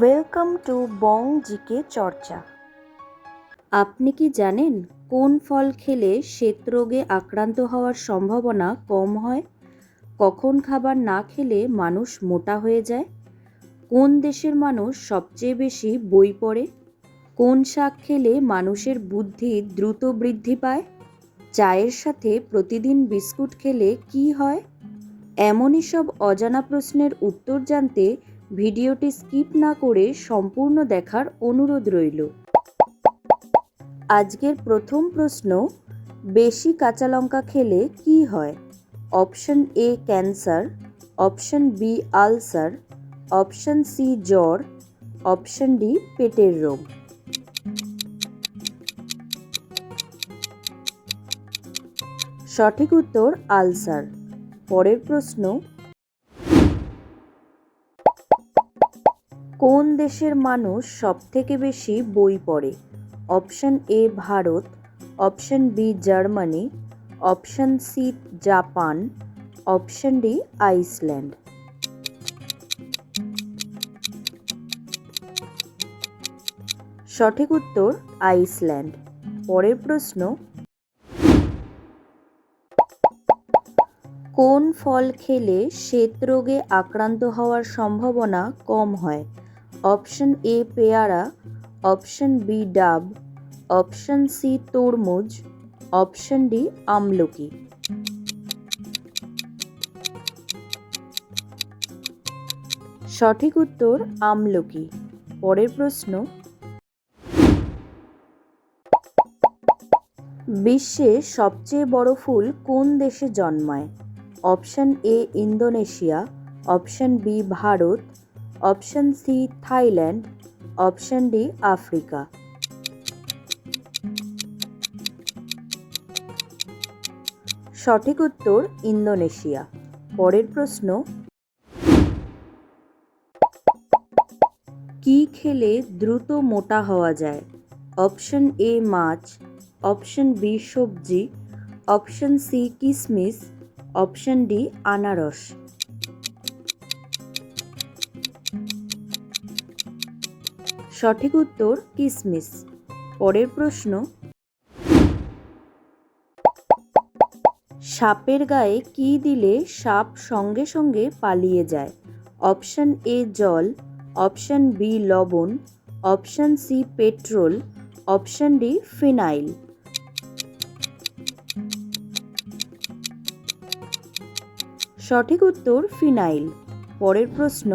Welcome to Bong GK চর্চা আপনি কি জানেন কোন ফল খেলে শ্বেতরোগে আক্রান্ত হওয়ার সম্ভাবনা কম হয়? কখন খাবার না খেলে মানুষ মোটা হয়ে যায়? কোন দেশের মানুষ সবচেয়ে বেশি বই পড়ে? কোন শাক খেলে মানুষের বুদ্ধি দ্রুত বৃদ্ধি পায়? চায়ের সাথে প্রতিদিন বিস্কুট খেলে কি হয়? এমনই সব অজানা প্রশ্নের উত্তর জানতে ভিডিওটি স্কিপ না করে সম্পূর্ণ দেখার অনুরোধ রইল। আজকের প্রথম প্রশ্ন, বেশি কাঁচা লঙ্কা খেলে কি হয়? Option A cancer, option B ulcer, option C জ্বর, অপশন ডি পেটের রোগ। সঠিক উত্তর আলসার। পরের প্রশ্ন কোন দেশের মানুষ সবথেকে বেশি বই পড়ে? Option A Bharat, option B Germany, option C Japan, option D Iceland. সঠিক উত্তর আইসল্যান্ড। পরের প্রশ্ন কোন ফল খেলে শ্বেতরোগে আক্রান্ত হওয়ার সম্ভাবনা কম হয়? অপশন এ পেয়ারা, অপশন বি ডাব, অপশন সি তরমুজ, অপশন ডি আমলকি। সঠিক উত্তর আমলকি। পরের প্রশ্ন। বিশ্বে সবচেয়ে বড় ফুল কোন দেশে জন্মায়? Option A Indonesia, option B Bharat, option C Thailand, option D Africa. সঠিক উত্তর ইন্দোনেশিয়া। পরের প্রশ্ন, কি খেলে দ্রুত মোটা হওয়া যায়? অপশন এ মাছ, অপশন বি সবজি, অপশন সি কিশমিশ অপশন ডি, আনারস। সঠিক উত্তর, কিসমিস। পরের প্রশ্ন, সাপের গায়ে কি দিলে সাপ সঙ্গে সঙ্গে পালিয়ে যায়? অপশন এ, জল। অপশন বি, লবণ। Option C, petrol. Option D, phenyl. সঠিক উত্তর ফিনাইল। পরের প্রশ্ন,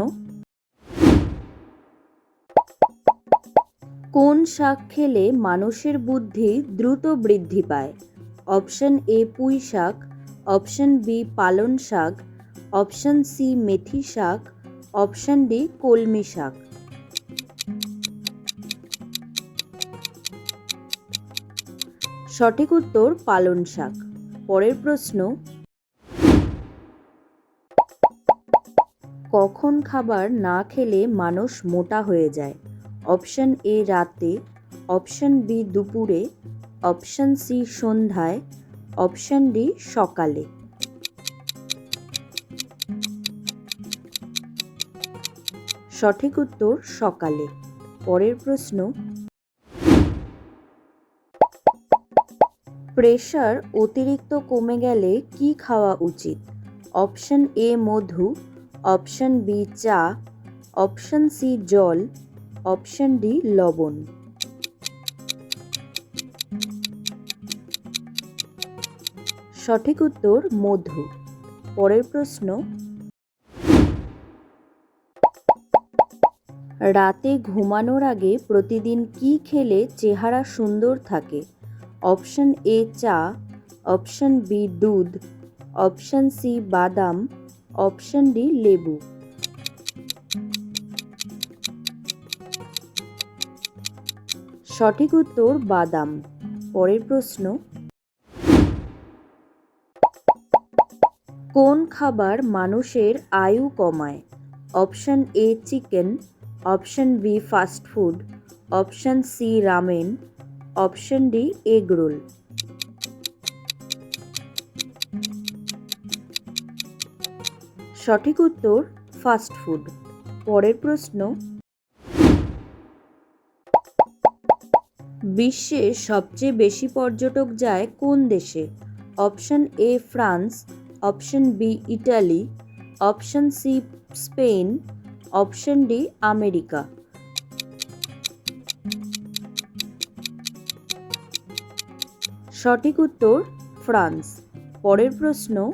কোন শাক খেলে মানুষের বুদ্ধি দ্রুত বৃদ্ধি পায়? অপশন এ পুঁই শাক, অপশন বি পালন শাক, অপশন সি মেথি শাক, অপশন ডি কলমি শাক। সঠিক উত্তর পালন শাক। পরের প্রশ্ন কখন খাবার না খেলে মানুষ মোটা হয়ে যায়? অপশন এ রাতে, অপশন বি দুপুরে, অপশন সি সন্ধ্যায়, অপশন ডি সকালে। সঠিক উত্তর সকালে। পরের প্রশ্ন। প্রেশার অতিরিক্ত কমে গেলে কি খাওয়া উচিত? অপশন এ মধু অপশন বি চা, অপশন সি জল, অপশন ডি লবণ। সঠিক উত্তর মধু। পরের প্রশ্ন, রাতে ঘুমানোর আগে প্রতিদিন কি খেলে চেহারা সুন্দর থাকে? অপশন এ চা, অপশন বি দুধ, অপশন সি বাদাম অপশন ডি, লেবু। সঠিক উত্তর, বাদাম। পরের প্রশ্ন। কোন খাবার মানুষের আয়ু কমায়? Option A, chicken. Option B, fast food. Option C, ramen. Option D, egg roll. সঠিক উত্তর ফাস্ট ফুড। পরের প্রশ্ন বিশ্বে সবচেয়ে বেশি পর্যটক যায় কোন দেশে? Option A, France, option B, Italy, option C, Spain, option D, America. সঠিক উত্তর, ফ্রান্স। পরের প্রশ্ন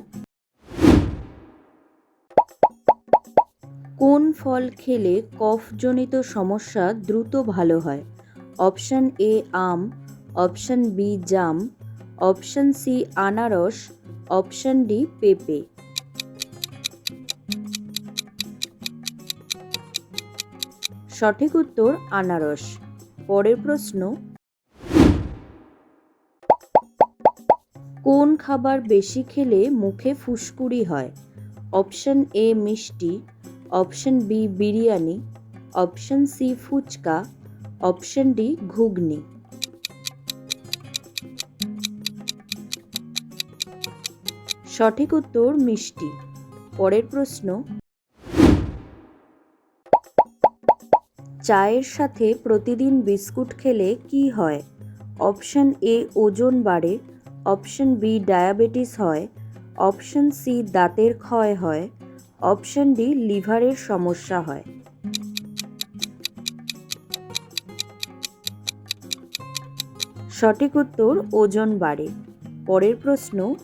কোন ফল খেলে কফজনিত সমস্যা দ্রুত ভালো হয়? অপশান এ আম, অপশান বি জাম, অপশান সি আনারস, অপশান ডি পেঁপে। সঠিক উত্তর আনারস। পরের প্রশ্ন, কোন খাবার বেশি খেলে মুখে ফুসকুড়ি হয়? অপশান এ মিষ্টি option B biryani, option C phuchka, option D ghugni. সঠিক উত্তর মিষ্টি। পরের প্রশ্ন, চায়ের সাথে প্রতিদিন বিস্কুট খেলে কি হয়? অপশন এ ওজন বাড়ে, অপশন বি ডায়াবেটিস হয়, অপশন সি দাঁতের ক্ষয় হয় অপশন ডি, লিভারের সমস্যা হয়। সঠিক উত্তর, ওজন বাড়ে। পরের প্রশ্ন,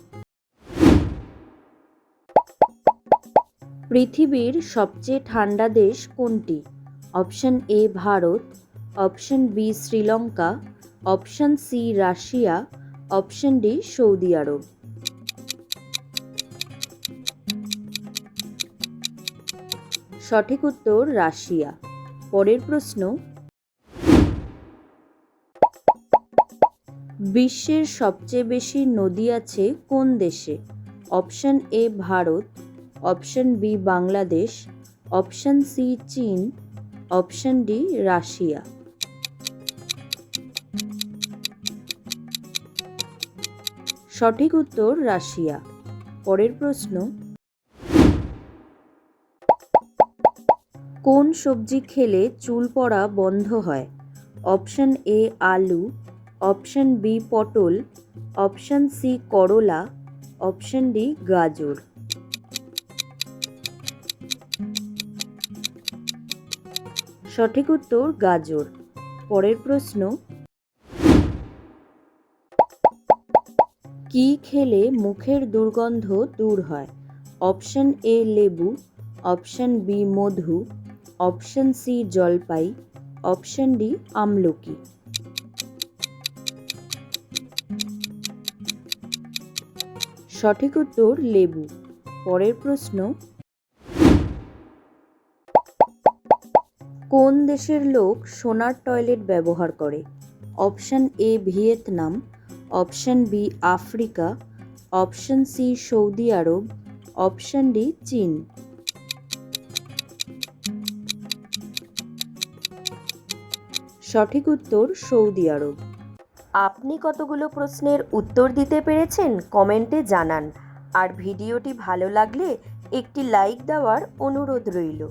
পৃথিবীর সবচেয়ে ঠান্ডা দেশ কোনটি? Option A, Bharat. Option B, Sri. Option C, Russia. Option D, Saudi Arabia. সঠিক উত্তর রাশিয়া। পরের প্রশ্ন, বিশ্বের সবচেয়ে বেশি নদী আছে কোন দেশে? Option A Bharat, option B Bangladesh, option C চীন, অপশন ডি রাশিয়া। সঠিক উত্তর রাশিয়া। পরের প্রশ্ন কোন সবজি খেলে চুল পড়া বন্ধ হয়? অপশন এ আলু, অপশন বি পটল, অপশন সি করলা, অপশন ডি গাজর। সঠিক উত্তর গাজর। পরের প্রশ্ন, কি খেলে মুখের দুর্গন্ধ দূর হয়? অপশন এ লেবু, অপশন বি মধু অপশন সি জলপাই, অপশন ডি আমলকি। সঠিক উত্তর লেবু। পরের প্রশ্ন, কোন দেশের লোক সোনার টয়লেট ব্যবহার করে? Option A Vietnam, option B Africa, option C Saudi Arabia, option D চীন। সঠিক উত্তর সৌদি আরব। আপনি কতগুলো প্রশ্নের উত্তর দিতে পেরেছেন কমেন্টে জানান। আর ভিডিওটি ভালো লাগলে একটি লাইক দেওয়ার অনুরোধ রইল।